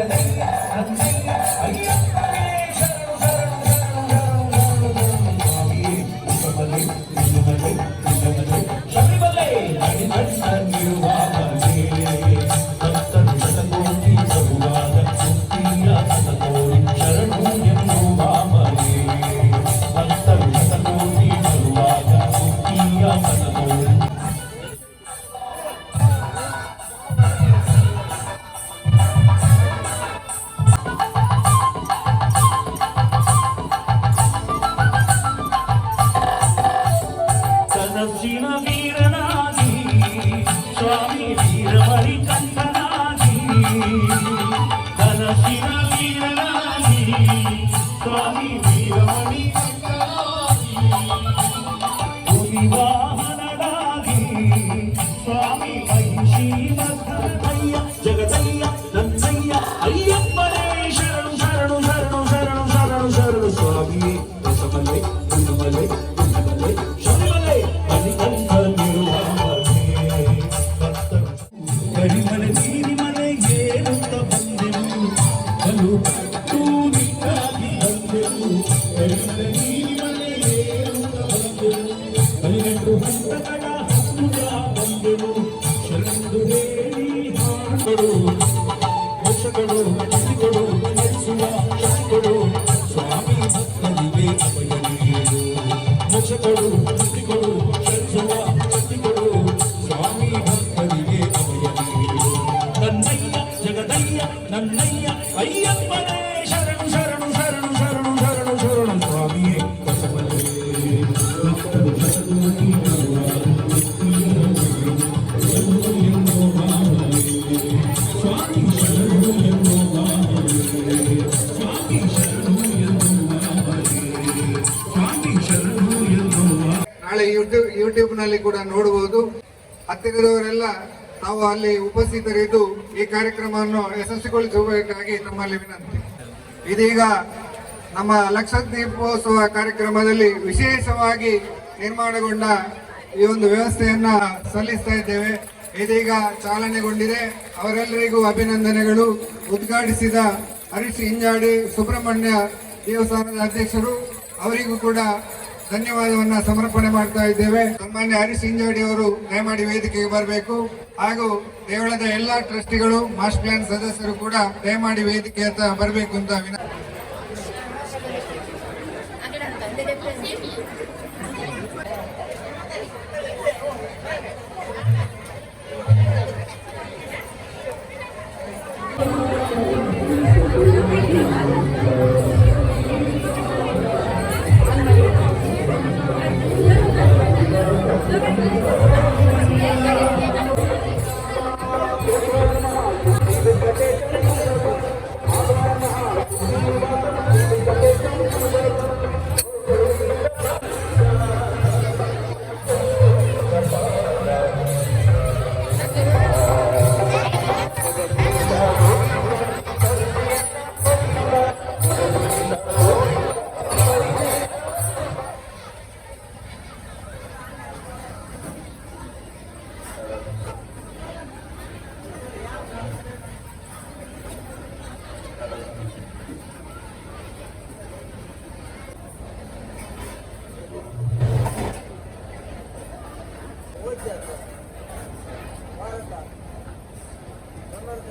Hallelujah. వీరనాథి స్వామి వీరమరి కంఠనాథి. తన శివ వీరనాథి స్వామి వీరమణి కంఠనాథి. వాహననాథి స్వామి మహిషీ భద్రయ్య జగదయ్య నచ్చయ్య అయ్యప్పనే. శరణు శరణు శరణు శరణు శరణు శరణు స్వామి రసమలై గుణమలై ಕರಿಮಲೆ ನೀರಿಮಲೆ ಏರುತ್ತ ಬಂದೆವು ಬಲು ಕಟ್ಟು ನಿನ್ನಾಗಿ ಬಂದೆವು ಕರಿಮಲೆ ನೀರಿಮಲೆ ಏರುತ್ತ ಬಂದೆವು ಹನ್ನೆರಡು ಹಂತಗಳ ಹತ್ತುಗ ಬಂದೆವು ಶರಣು ಹೇಳಿ ಹಾಡುಗಳು ಮೋಕ್ಷಗಳು ಶಕ್ತಿಗಳು ನಡೆಸುವ ಶಕ್ತಿಗಳು ಸ್ವಾಮಿ ಭಕ್ತರಿಗೆ ಅಭಯ ನೀಡು ಮೋಕ್ಷಗಳು ನನ್ನಯ್ಯ ಅಯ್ಯಪ್ಪನೇ. ಶರಣು ಶರಣು ಶರಣು ಶರಣು ಶರಣು ಶರಣು, ಸ್ವಾಮಿಯೇ ನಾಳೆ ಯೂಟ್ಯೂಬ್ ಯೂಟ್ಯೂಬ್ನಲ್ಲಿ ಕೂಡ ನೋಡಬಹುದು ಹತ್ತಿರದವರೆಲ್ಲ ತಾವು ಅಲ್ಲಿ ಉಪಸ್ಥಿತರಿದ್ದು ಈ ಕಾರ್ಯಕ್ರಮವನ್ನು ಯಶಸ್ವಿಗೊಳಿಸುವುದಕ್ಕಾಗಿ ನಮ್ಮಲ್ಲಿ ವಿನಂತಿ. ಇದೀಗ ನಮ್ಮ ಲಕ್ಷದ್ವೀಪೋತ್ಸವ ಕಾರ್ಯಕ್ರಮದಲ್ಲಿ ವಿಶೇಷವಾಗಿ ನಿರ್ಮಾಣಗೊಂಡ ಈ ಒಂದು ವ್ಯವಸ್ಥೆಯನ್ನ ಸಲ್ಲಿಸ್ತಾ ಇದ್ದೇವೆ. ಇದೀಗ ಚಾಲನೆಗೊಂಡಿದೆ. ಅವರೆಲ್ಲರಿಗೂ ಅಭಿನಂದನೆಗಳು. ಉದ್ಘಾಟಿಸಿದ ಹರೀಶ್ ಹಿಂಜಾಡಿ ಸುಬ್ರಹ್ಮಣ್ಯ ದೇವಸ್ಥಾನದ ಅಧ್ಯಕ್ಷರು, ಅವರಿಗೂ ಕೂಡ ಧನ್ಯವಾದವನ್ನ ಸಮರ್ಪಣೆ ಮಾಡ್ತಾ ಇದ್ದೇವೆ. ಸಾಮಾನ್ಯ ಹರೀಶ್ ಇಂಜಾಡಿ ಅವರು ದಯಮಾಡಿ ವೇದಿಕೆಗೆ ಬರಬೇಕು. ಹಾಗೂ ದೇವಳದ ಎಲ್ಲಾ ಟ್ರಸ್ಟಿಗಳು ಮಾಸ್ಟರ್ ಪ್ಲಾನ್ ಸದಸ್ಯರು ಕೂಡ ದಯಮಾಡಿ ವೇದಿಕೆ ಅಂತ ಬರಬೇಕು ಅಂತ ಕನ್ನಡದಲ್ಲಿ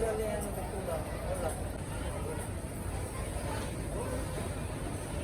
Wala.